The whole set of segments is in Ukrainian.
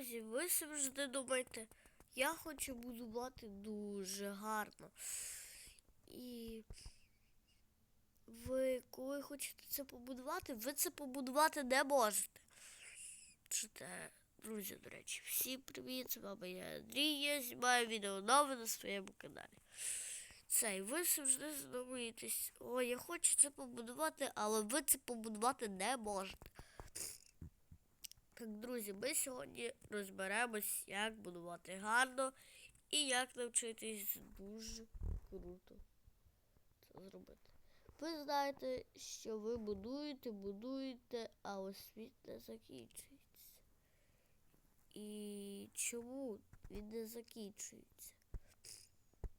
друзі, ви завжди думаєте, я хочу будувати дуже гарно. І ви, коли хочете це побудувати, ви це побудувати не можете. Чите, друзі, до речі, всім привіт, з вами я Андрій, я знімаю відео нове на своєму каналі. Це, і ви завжди задумуєтесь, о, я хочу це побудувати, але ви це побудувати не можете. Так, друзі, ми сьогодні розберемось, як будувати гарно і як навчитись дуже круто це зробити. Ви знаєте, що ви будуєте, будуєте, але світ не закінчується. І чому він не закінчується?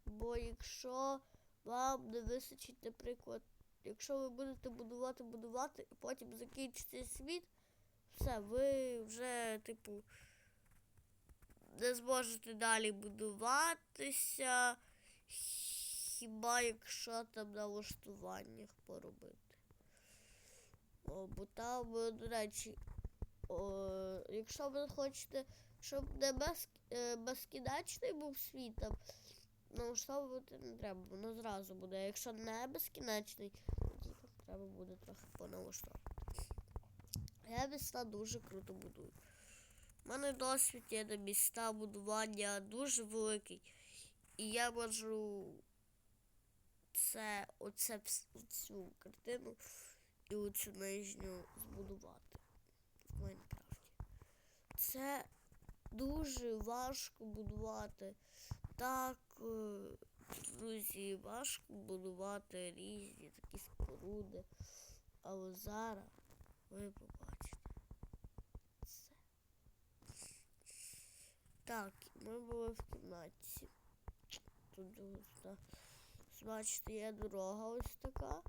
Бо якщо вам не вистачить, наприклад, якщо ви будете будувати, будувати, і потім закінчиться світ, все, ви вже, типу, не зможете далі будуватися, хіба якщо там на влаштуваннях поробити. О, бо там, е, до речі, о, якщо ви хочете, щоб не без, е, безкінечний був світ, там, налаштовувати не треба, воно зразу буде. Якщо не безкінечний, там треба буде трохи поналаштовувати. Я міста дуже круто будую. У мене досвід є на міста будування дуже великий. І я можу це, оце, цю картину і оцю нижню збудувати в Майнкрафті. Це дуже важко будувати. Так, е, друзі, важко будувати різні такі споруди. Але зараз ви побачите це. Так, ми були в кімнаті. Тут бачите, є дорога ось така.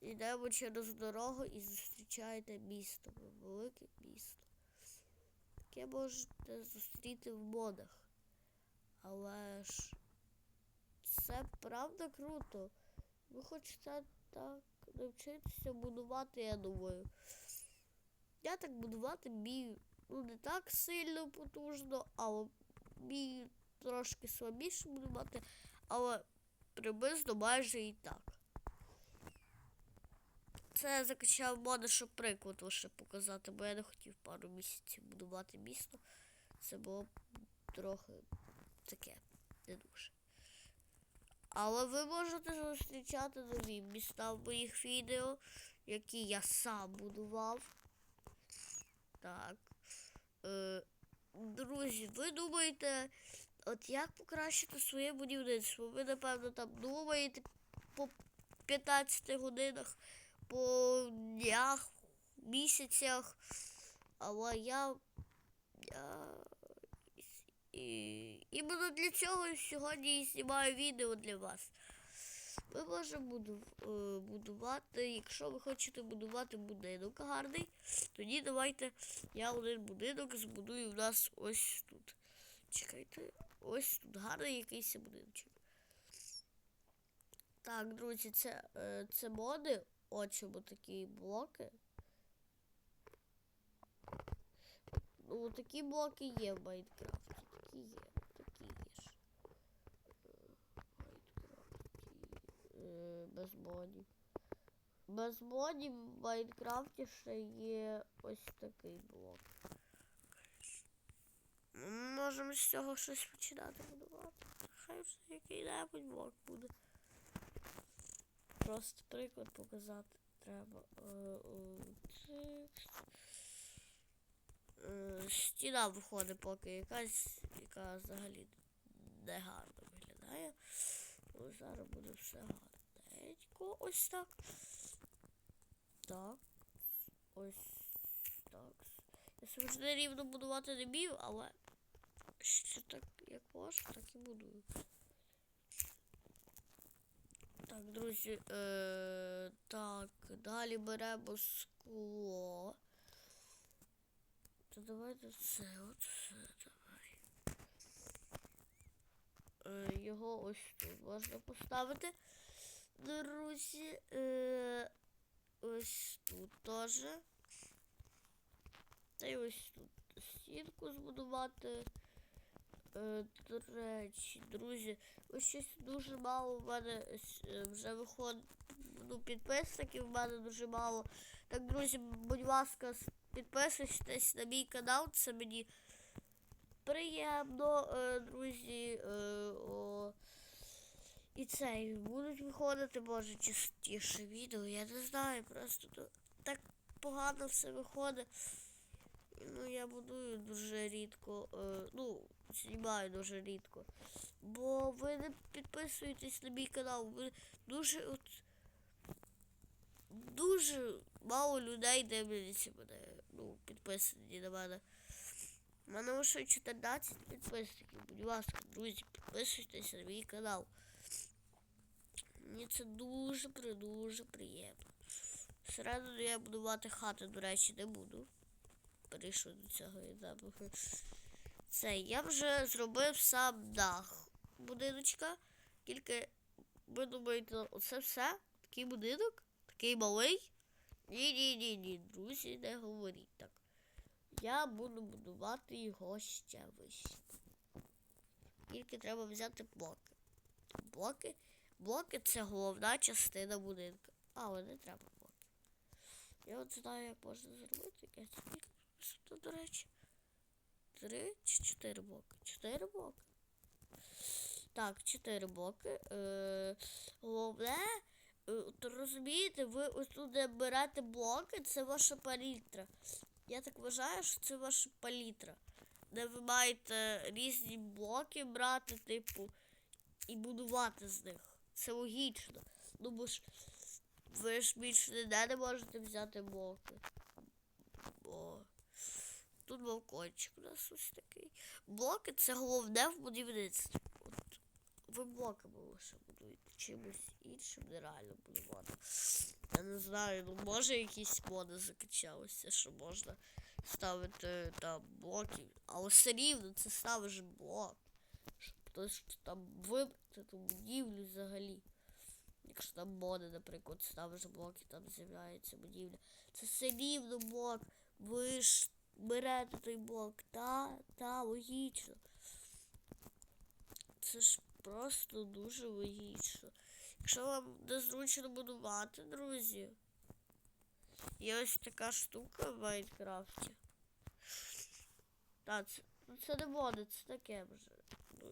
Йдемо через дорогу і зустрічаєте місто, велике місто. Таке можете зустріти в модах. Але ж це правда круто. Ви хочете так навчитися будувати, я думаю. Я так будувати вмію. Ну, не так сильно потужно, але вмію трошки слабіше будувати, але приблизно майже і так. Це я закачав моди, щоб приклад лише показати, бо я не хотів пару місяців будувати місто. Це було трохи таке, не дуже. Але ви можете зустрічати нові міста в моїх відео, які я сам будував. Так. Е, друзі, ви думаєте, от як покращити своє будівництво? Ви, напевно, там думаєте по 15 годинах, по днях, місяцях. Але я. я і іменно для цього сьогодні і знімаю відео для вас. Ми можемо буду, будувати, якщо ви хочете будувати будинок гарний, тоді давайте я один будинок збудую в нас ось тут. Чекайте, ось тут гарний якийсь будиночок. Так, друзі, це, е, це моди, очимо такі блоки. Ну, такі блоки є в Майнкрафті. Такі є. Такі є ж. Е, Майнкрафті. е, Без модів. Без модів в Майнкрафті ще є ось такий блок. Ми можемо з цього щось починати будувати. Хай вже який-небудь блок буде. Просто приклад показати треба. Е, е, стіна виходить поки якась, яка взагалі не гарно виглядає. Ну, зараз буде все гарненько. Ось так. Так. Ось так. Я завжди рівно будувати не вмію, але що так як можу, так і будую. Так, друзі, е, так, далі беремо скло. То давайте це от давай. Е, його ось тут можна поставити. Друзі. Е, ось тут теж. Та й ось тут стінку збудувати. Е, до речі, друзі, ось щось дуже мало в мене е, вже виходить. Ну, підписників в мене дуже мало. Так, друзі, будь ласка, підписуйтесь на мій канал, це мені приємно, е, друзі. Е, о, і цей будуть виходити, може, частіше відео. Я не знаю, просто ну, так погано все виходить. Ну, я будую дуже рідко. Е, ну, знімаю дуже рідко. Бо ви не підписуєтесь на мій канал. Ви дуже от. Дуже мало людей дивляться мене. Ну, підписані на мене. У мене лише 14 підписників. Будь ласка, друзі, підписуйтесь на мій канал. Мені це дуже дуже приємно. Всередину я будувати хати, до речі, не буду. Перейшов до цього етапу. Це я вже зробив сам дах будиночка. Тільки ви думаєте, оце все? Такий будинок? Такий малий? Ні, ні, ні, ні, друзі, не говоріть так. Я буду будувати його ще вище. Тільки треба взяти блоки. Блоки? Блоки це головна частина будинка. Але не треба блоки. Я от знаю, як можна зробити. Я висота, до речі. Три чи чотири блоки? Чотири блоки. Так, чотири блоки. Е, головне, е, то розумієте, ви ось тут берете блоки, це ваша палітра. Я так вважаю, що це ваша палітра. Де ви маєте різні блоки брати, типу, і будувати з них. Це логічно. Ну бо ж ви ж більше ніде не можете взяти блоки. Бо тут балкончик у нас ось такий. Блоки це головне в будівництві. От ви блоками лише будуєте чимось іншим нереально будувати. Я не знаю, ну може якісь моди закачалися, що можна ставити там блоки, але все рівно це ставиш блок. Хтось там вибрати будівлю взагалі. Якщо там моди, наприклад, ставиш блок і там з'являється будівля. Це все рівно блок. Ви ж берете той блок. Та, та, логічно. Це ж просто дуже логічно. Якщо вам незручно будувати, друзі. Є ось така штука в Майнкрафті. Так, це, ну, це не моди, це таке вже.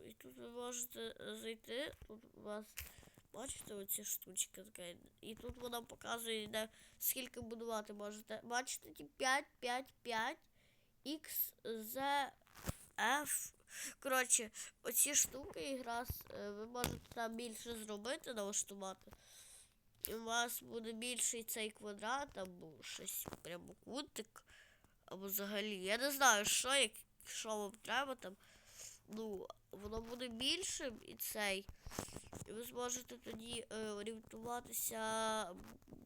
І тут ви можете зайти, тут у вас бачите оці штучки таке. І тут вона показує, де скільки будувати можете. Бачите, ті 5, 5, 5, X, Z, F. Коротше, оці штуки якраз е, ви можете там більше зробити, налаштувати. І у вас буде більший цей квадрат, або щось прямокутник, або взагалі. Я не знаю, що, як, що вам треба там. Ну, воно буде більшим і цей. І ви зможете тоді е, орієнтуватися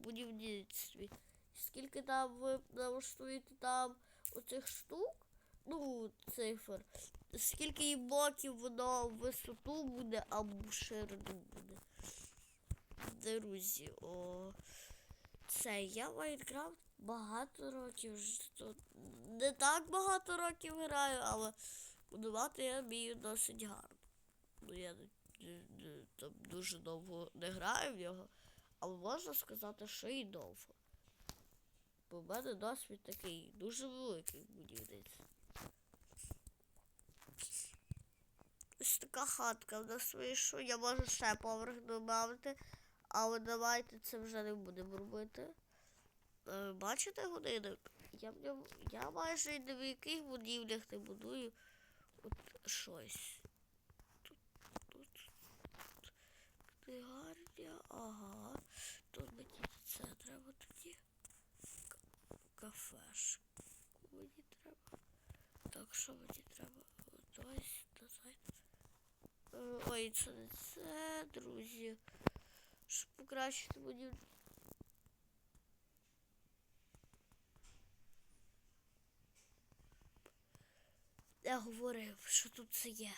будівництві. Скільки там ви налаштуєте там оцих штук, ну, цифр, скільки їй блоків воно в висоту буде або в ширину буде. Друзі, о. Це я Майнкрафт багато років. Не так багато років граю, але будувати я вмію досить гарно. Ну я там дуже довго не граю в нього, але можна сказати, що і довго. Бо в мене досвід такий дуже великий в будівництві. Ось така хатка в нас вийшла. Я можу ще поверх додати, але давайте це вже не будемо робити. Е, Бачите годинник? Я, в ньому, я майже ні в яких будівлях не будую от щось. Тут, тут, тут книгарня, ага. Тут мені це треба тоді. Кафешку мені треба. Так, що мені треба? Ось, давай. Е, Ой, це не це, друзі. Щоб покращити мені. Я говорив, що тут це є.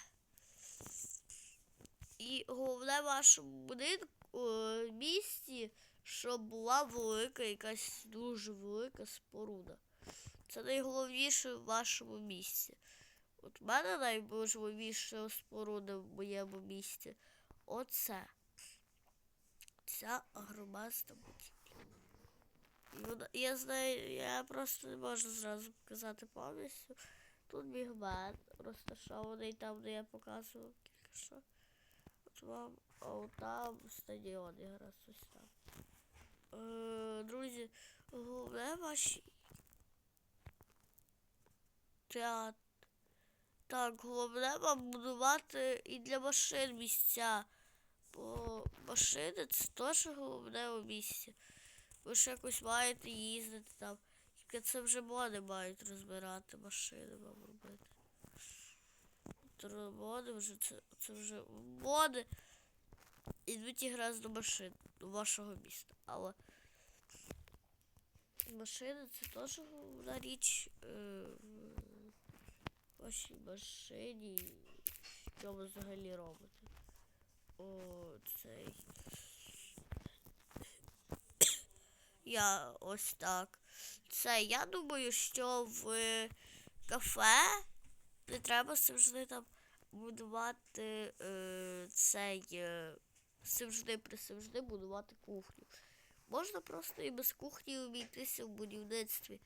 І головне в вашому будинку е, місті, щоб була велика якась дуже велика споруда. Це найголовніше в вашому місці. От в мене найважливіша споруда в моєму місті. Оце. Ця громадська будівля. Я знаю, я просто не можу зразу показати повністю. Тут бігмен розташований там, де я показував тільки що. От вам, а от там стадіон якраз ось там. Е, друзі, головне ваші театр. Так, головне вам будувати і для машин місця. Бо машини це теж головне у місті. Ви ж якось маєте їздити там. Тільки це вже моди мають розбирати машини вам робити. Моди вже це, це вже моди. Ідуть якраз до машин до вашого міста. Але машини це теж головна річ е, в вашій машині. Що ви взагалі робите? О, цей. Я ось так. Це я думаю, що в кафе не треба завжди там будувати е, цей е, завжди присавжди будувати кухню. Можна просто і без кухні обійтися в будівництві,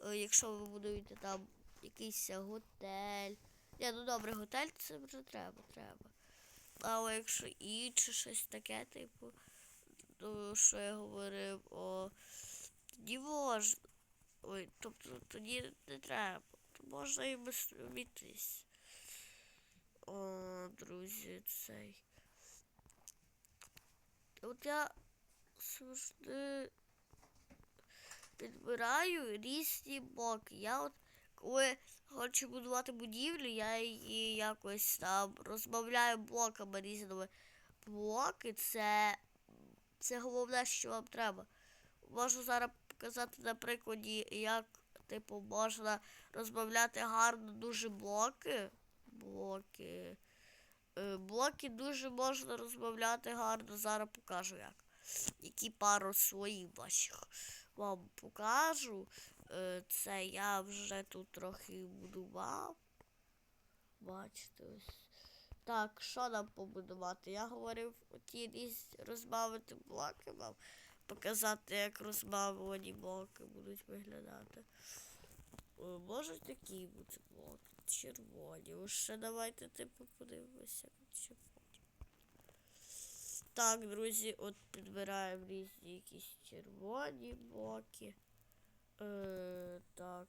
е, якщо ви будуєте там якийсь готель. Ні, ну добре, готель це вже треба, треба. Але якщо інше щось таке, типу, то, що я говорив, о, тоді можна. Ой, тобто тоді не треба. Можна і без. О, друзі, цей. От я завжди підбираю різні блоки. Я от коли хочу будувати будівлю, я її якось там розбавляю блоками різними. Блоки це, це головне, що вам треба. Можу зараз показати на прикладі, як типу можна розбавляти гарно дуже блоки. Блоки. Е, Блоки дуже можна розбавляти гарно. Зараз покажу як. Які пару своїх ваших вам покажу. Е, Це я вже тут трохи будував. Бачите ось. Так, що нам побудувати? Я говорив оті різні розбавити блоки вам. Показати, як розбавлені блоки будуть виглядати. Е, Можуть такі бути блоки. Червоні. Ще давайте типу подивимося червоні. Так, друзі, от підбираємо різні якісь червоні блоки. Е, так.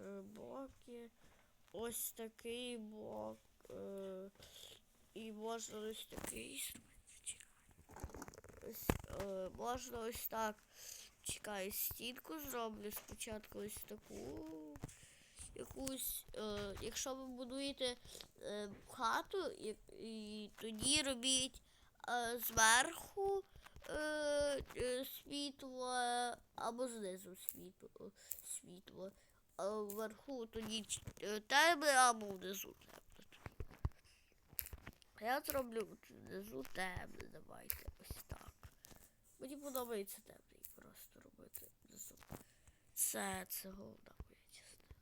Е, блоки. Ось такий блок. Е, і можна ось такий зробити. Ось, е, можна ось так. Чекай, стінку зроблю спочатку ось таку. Якусь, е, якщо ви будуєте е, хату, і, і тоді робіть е, зверху е, е, світло або знизу світло. світло. А вверху тоді е, темне, або внизу темне. Я зроблю внизу темне, давайте ось. Мені подобається темний просто робити внизу. Це, це головна моя частина.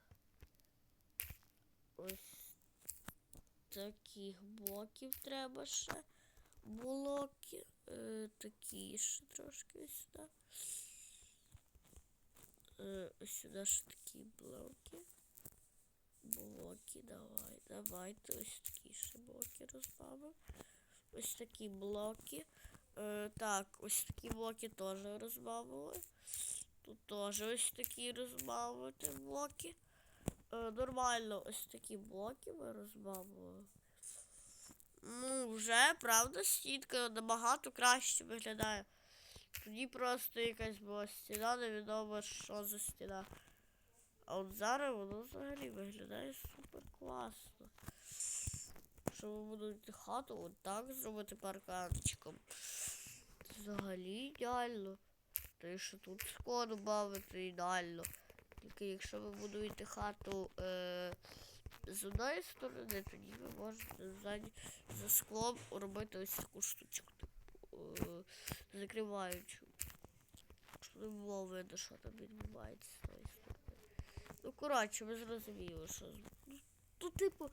Ось таких блоків треба ще. Блоки. Е, такі ще трошки ось сюди. Е, ось сюди ще такі блоки. Блоки, давай, давайте ось такі ще блоки розбавимо. Ось такі блоки. Е, так, ось такі блоки теж розбавили. Тут теж ось такі розбавити блоки. Е, нормально ось такі блоки ми розбавили. Ну, вже, правда, стінка набагато краще виглядає. Тоді просто якась була стіна, невідомо що за стіна. А от зараз воно взагалі виглядає супер класно. Якщо ви будете хату от так зробити парканчиком. Взагалі ідеально. Та що тут скло додати ідеально. Тільки якщо ви будуєте хату е, з одної сторони, тоді ви можете ззаді за склом робити ось таку штучку. Типу, е, закриваючу. Щоб не було видно, що там відбувається з тої сторони. Ну, коротше, ви зрозуміли, що. ну, Ну, типу,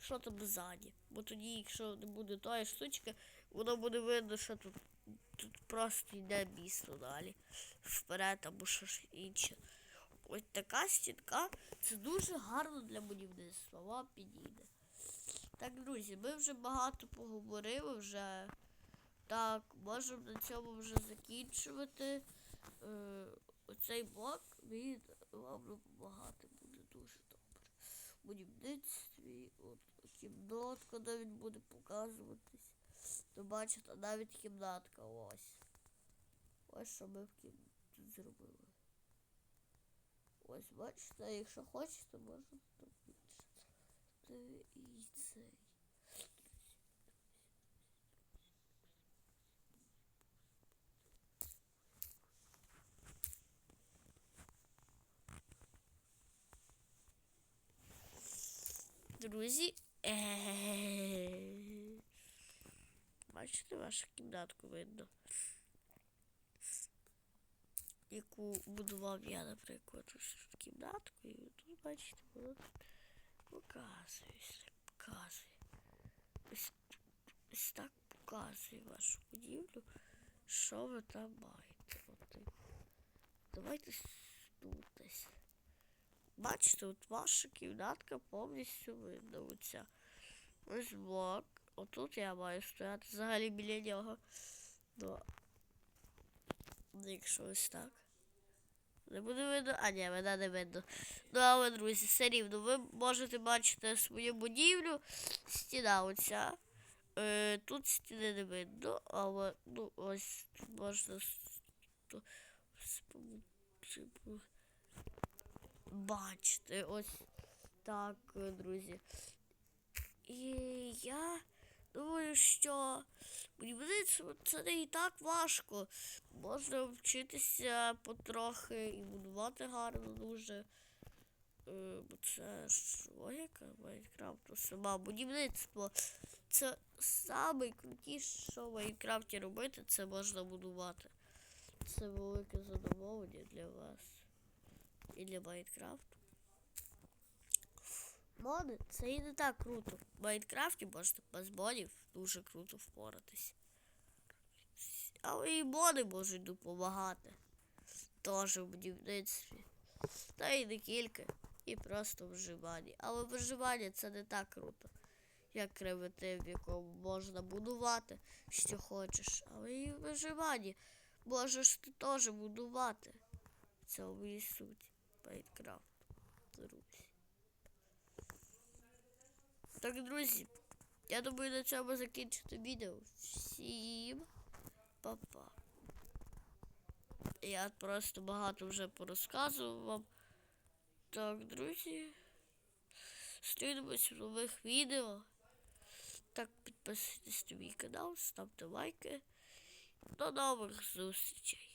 що там ззаді. Бо тоді, якщо не буде тої штучки, воно буде видно, що тут просто йде місто далі. Вперед або що ж інше. Ось така стінка це дуже гарно для будівництва. Вам підійде. Так, друзі, ми вже багато поговорили вже. Так, можемо на цьому вже закінчувати. Е, оцей блок він вам допомагати буде дуже добре. В будівництві, от кімнатка навіть буде показуватись. То бачите, навіть кімнатка ось. Ось що ми в кім... тут зробили. Ось бачите, якщо хочете, можна тут більше. І цей. Друзі. е, Бачите, вашу кімнатку видно. Яку будував я, наприклад, ось кімнатку, і тут, бачите, воно показується, показує. Ось, ось так показує вашу будівлю, що ви там маєте. От. Давайте тут. Бачите, от ваша кімнатка повністю видно. Оця. Ось блок. Отут я маю стояти взагалі біля нього. Ну, якщо ось так. Не буде видно. А, ні, мене не видно. Ну, але, друзі, все рівно. Ви можете бачити свою будівлю. Стіна оця. Е, тут стіни не видно, але ну ось тут можна бачити. Ось так, друзі. І я думаю, що будівництво це не і так важко. Можна вчитися потрохи і будувати гарно дуже. Е, Бо це ж логіка Майнкрафту. Сама будівництво. Це найкрутіше, що в Майнкрафті робити, це можна будувати. Це велике задоволення для вас і для Майнкрафту. Моди це і не так круто. В Майнкрафті можете без модів дуже круто впоратись. Але і моди можуть допомагати. Теж в будівництві. Та й не тільки. І просто вживання. Але виживання це не так круто, як креатив, в якому можна будувати, що хочеш. Але і в виживанні можеш ти теж будувати. Це В цьому і суть. Так, друзі, я думаю на цьому закінчити відео. Всім па-па. Я просто багато вже порозказував вам. Так, друзі. Зустрінемось в нових відео. Так, підписуйтесь на мій канал, ставте лайки. До нових зустрічей.